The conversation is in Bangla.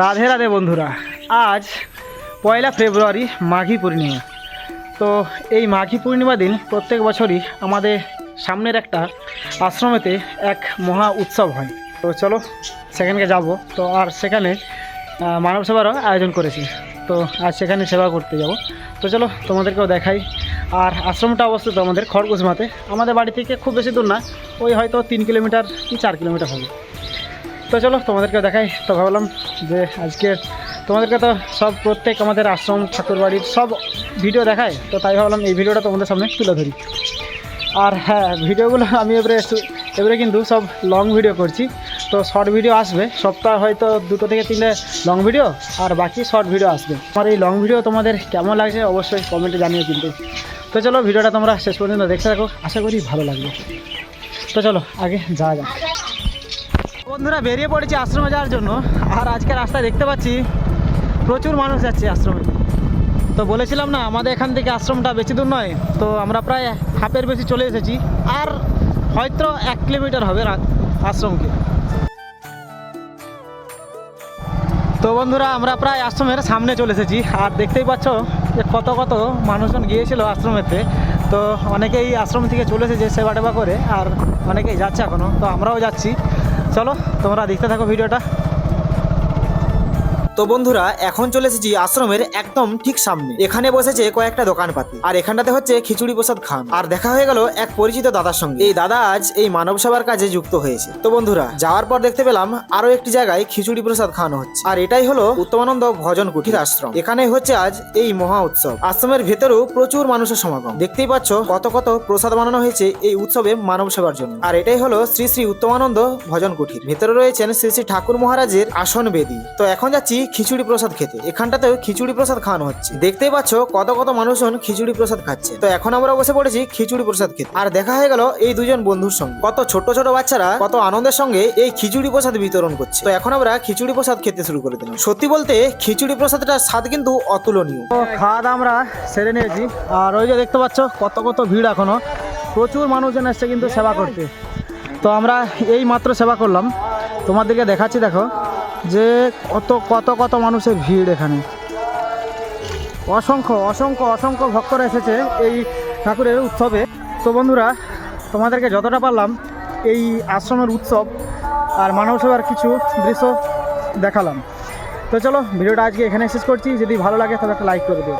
রাধে রাধে বন্ধুরা, আজ পয়লা ফেব্রুয়ারি মাঘী পূর্ণিমা। তো এই মাঘী পূর্ণিমা দিন প্রত্যেক বছরই আমাদের সামনের একটা আশ্রমেতে এক মহা উৎসব হয়। তো চলো, সেখানকে যাব। তো আর সেখানে মানব সেবারও আয়োজন করেছি। তো আজ সেখানে সেবা করতে যাব। তো চলো, তোমাদেরকেও দেখাই। আর আশ্রমটা অবস্থিত আমাদের খড়কুসমাতে আমাদের বাড়ি থেকে খুব বেশি দূর না, ওই হয়তো তিন কিলোমিটার কি চার কিলোমিটার হবে। তো চলো তোমাদেরকে দেখাই, তো ভাবলাম যে আজকে তোমাদেরকে তো সব প্রত্যেক আমাদের আশ্রম ঠাকুরবাড়ির সব ভিডিও দেখায়, তো তাই ভাবলাম এই ভিডিওটা তোমাদের সামনে তুলে ধরি। আর হ্যাঁ ভিডিওগুলো আমি এবারে এবারে কিন্তু সব লং ভিডিও করছি, তো শর্ট ভিডিও আসবে, সপ্তাহ হয়তো দুটো থেকে তিনটে লং ভিডিও আর বাকি শর্ট ভিডিও আসবে। আমার এই লং ভিডিও তোমাদের কেমন লাগছে অবশ্যই কমেন্টে জানিও কিন্তু। তো চলো ভিডিওটা তোমরা শেষ পর্যন্ত দেখতে থাকো, আশা করি ভালো লাগবে। তো চলো, আগে যাওয়া যাক। বন্ধুরা বেরিয়ে পড়েছি আশ্রমে যাওয়ার জন্য। আর আজকে রাস্তায় দেখতে পাচ্ছি প্রচুর মানুষ যাচ্ছে আশ্রমে। তো বলেছিলাম না, আমাদের এখান থেকে আশ্রমটা বেশি দূর নয়। তো আমরা প্রায় হাফের বেশি চলে এসেছি। আর হয়তো এক কিলোমিটার হবে আশ্রমকে। তো বন্ধুরা, আমরা প্রায় আশ্রমের সামনে চলে এসেছি। আর দেখতেই পাচ্ছ যে কত কত মানুষজন গিয়েছিল আশ্রমেতে। তো অনেকেই আশ্রম থেকে চলে যে সেবা টেবা করে, আর অনেকেই যাচ্ছে এখনও তো আমরাও যাচ্ছি। চলো, তোমরা দেখতে থাকো ভিডিওটা। তো বন্ধুরা, এখন চলে এসেছি আশ্রমের একদম ঠিক সামনে। এখানে বসেছে কয়েকটা দোকানপাতি। আর এখানটাতে হচ্ছে খিচুড়ি প্রসাদ খান। আর দেখা হয়ে গেল এক পরিচিত দাদার সঙ্গে। এই দাদা আজ এই মানব সেবার কাজে যুক্ত হয়েছে। তো বন্ধুরা, যাওয়ার পর দেখতে পেলাম আরও একটি জায়গায় খিচুড়ি প্রসাদ খাওয়ানো হচ্ছে। আর এটাই হলো উত্তমানন্দ ভজন কুঠির আশ্রম। এখানে হচ্ছে আজ এই মহা উৎসব। আশ্রমের ভেতরেও প্রচুর মানুষের সমাগম। দেখতেই পাচ্ছ কত কত প্রসাদ বানানো হয়েছে এই উৎসবে মানব সেবার জন্য। আর এটাই হলো শ্রী শ্রী উত্তমানন্দ ভজন কুঠির ভেতরে রয়েছেন শ্রী শ্রী ঠাকুর মহারাজের আসন বেদি। তো এখন যাচ্ছি খিচুড়ি প্রসাদ খেতে। এখানটাতেও খিচুড়ি প্রসাদ খাওয়ানো হচ্ছে। দেখতেই পাচ্ছ কত কত মানুষজন খিচুড়ি প্রসাদ খাচ্ছে। তো এখন আমরা বসে পড়েছি খিচুড়ি প্রসাদ খেতে। আর দেখা হয়ে গেল এই দুজন বন্ধুর সঙ্গে। কত ছোট ছোট বাচ্চারা কত আনন্দের সঙ্গে এই খিচুড়ি প্রসাদ বিতরণ করছে। তো এখন আমরা খিচুড়ি প্রসাদ খেতে শুরু করে দিলাম। সত্যি বলতে খিচুড়ি প্রসাদটার স্বাদ কিন্তু অতুলনীয়। খাওয়া দাওয়া আমরা সেরে নিয়েছি। আর ওই যে দেখতে পাচ্ছ কত কত ভিড় এখনও। প্রচুর মানুষজন এসছে কিন্তু সেবা করতে। তো আমরা এই মাত্র সেবা করলাম। তোমাদেরকে দেখাচ্ছি, দেখো। যে কত কত কত মানুষের ভিড় এখানে। অসংখ্য অসংখ্য অসংখ্য ভক্তরা এসেছে এই ঠাকুরের উৎসবে। তো বন্ধুরা, তোমাদেরকে যতটা পারলাম এই আশ্রমের উৎসব আর মানব কিছু দৃশ্য দেখালাম। তো চলো, ভিডিওটা আজকে এখানে শেষ করছি। যদি ভালো লাগে, তাহলে একটা লাইক করে দিও।